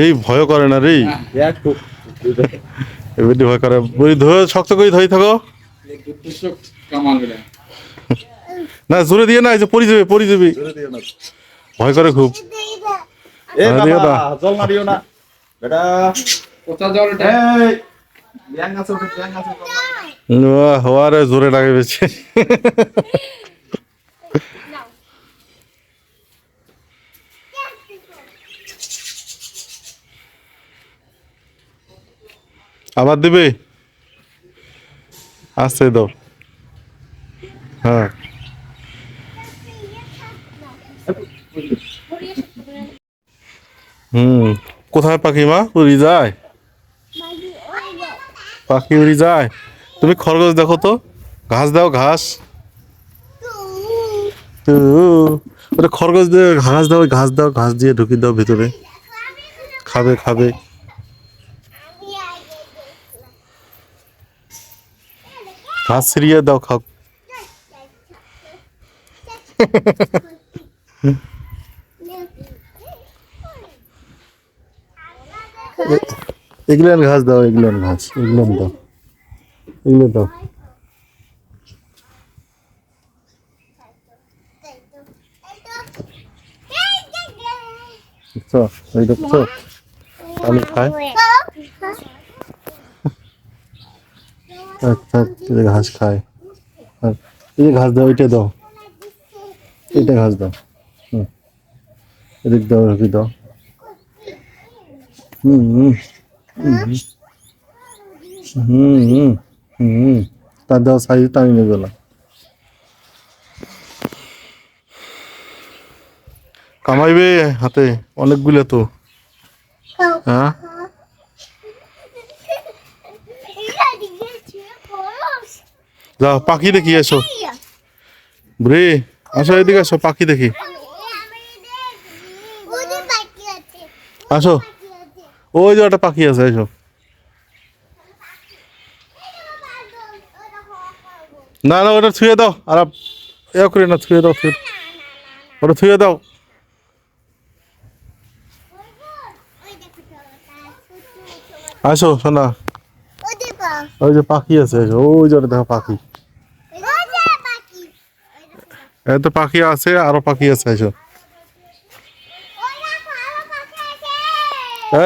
এই ভয় করে না রে। এমনি ভয় করে। বই ধরে শক্ত করে ধরে থাকো। না জোরে দিয়ে না এই যে পড়ি যাবে পড়ি যাবে ভয় করে খুব। এ হ্যাঁ, দিও না। জল মারিও না। বেটা। কোথা জলটা ব্যাং আছে ব্যাং আছে জল মারিও না। হওয়ারে জোরে লাগে বেশি। আবার দিবে? আসতে দাও হ্যাঁ। হুম, কোথায় পাখি মা? উড়ি যায়? পাখি উড়ি যায়? তুমি খরগোশ দেখো তো। ঘাস দাও, ঘাস। খরগোশ দিয়ে ঘাস দাও ঘাস দাও, ঘাস দিয়ে ঢুকি দাও ভিতরে। খাবে খাবে। ছিড়িয়ে দাও, খাও। এগুলান ঘাস দাও, এগুলান ঘাস, এগুলান দাও। এগুলো দাও। দেখছ এই দেখছ আমি খাই। ঘাস খায়। আর এই যে ঘাস দাও এটা দাও। এটা ঘাস দাও। হুম। এদিক দাও রেখে দাও। হুম হুম। হুম হুম তার দাও সাইজ টানি নেবে না। কামাইবে হাতে, অনেকগুলো তো। হ্যাঁ? যাও পাখি দেখি এসো। বুড়ি আসো এদিকে আসো, পাখি দেখি। আসো। ওই যে একটা পাখি আছে, এসো। না না, ওটা থুয়ে দাও, আর এ করে না, থুয়ে দাও, থুয়ে ওটা থুয়ে দাও। আসো, শোনা। ওই যে পাখি আছে ওই যে দেখো পাখি। এত পাখি আছে, আরও পাখি আছে এসো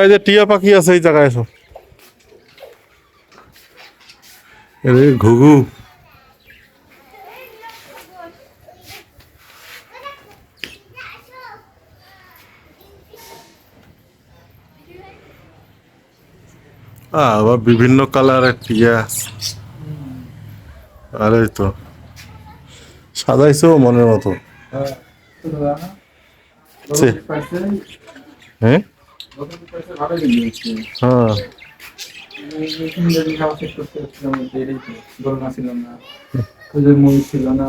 এই যে টিয়া পাখি আছে, এই জায়গায় এসো এরে ঘুঘু। আবার বিভিন্ন কালারের টিয়া। আরে তো। সাজাইছো মনের মতো। হ্যাঁ? হ্যাঁ। না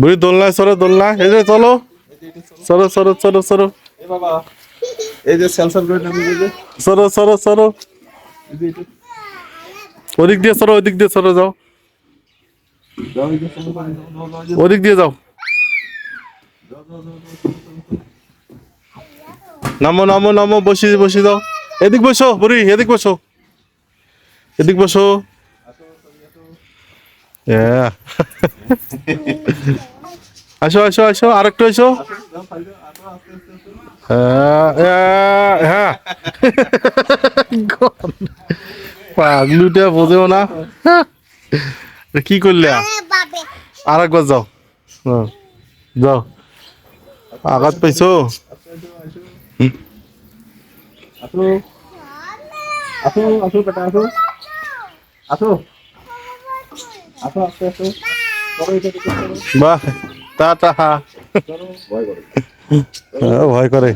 বুড়ি দোলনায় সরো দোলনায় এই যে চলো। সরো সরো সরো সরো। এই যে সেলসার করে নামি যে সরো সরো সরো। ওদিক দিয়ে সরো ওদিক দিয়ে সরো যাও। ওদিক দিয়ে যাও। নামো নামো নামো বসি বসি যাও। এদিক বসো বুড়ি এদিক বসো। এদিক বসো. আসো আসো আসো খাই যাও, আসো। হ্যাঁ পাগলুটা বোঝেও না। কি করলে? আর একবার যাও। হ্যাঁ, যাও। আঘাত পাইছো? আসো। আসো আসো বেটা আসো। আসো। আসো আসো বাহ ভয় হ্যাঁ, ভয় করে।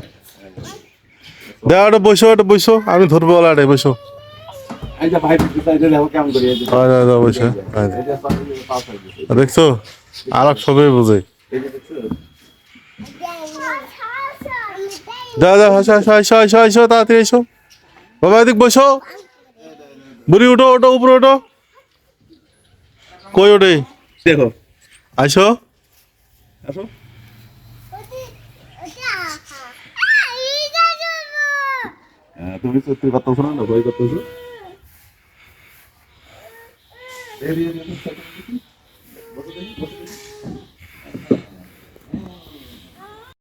দেখ ওটা বসো ওটা বসো। আমি ধরবো ওলা রে বসো। হয় হয় দেখছ? আর সবাই বোঝে। যা যা হাসো হাসো হাসো হাসো হাসো তাড়াতাড়ি এসো বাবা এদিক বসো বুড়ি উঠো ওটো উপরে ওঠো কই ওঠে দেখো আসো আসো হ্যাঁ, তুমি সত্যি কথা শোনো না ভয় করতেছো এই যে, এই যে,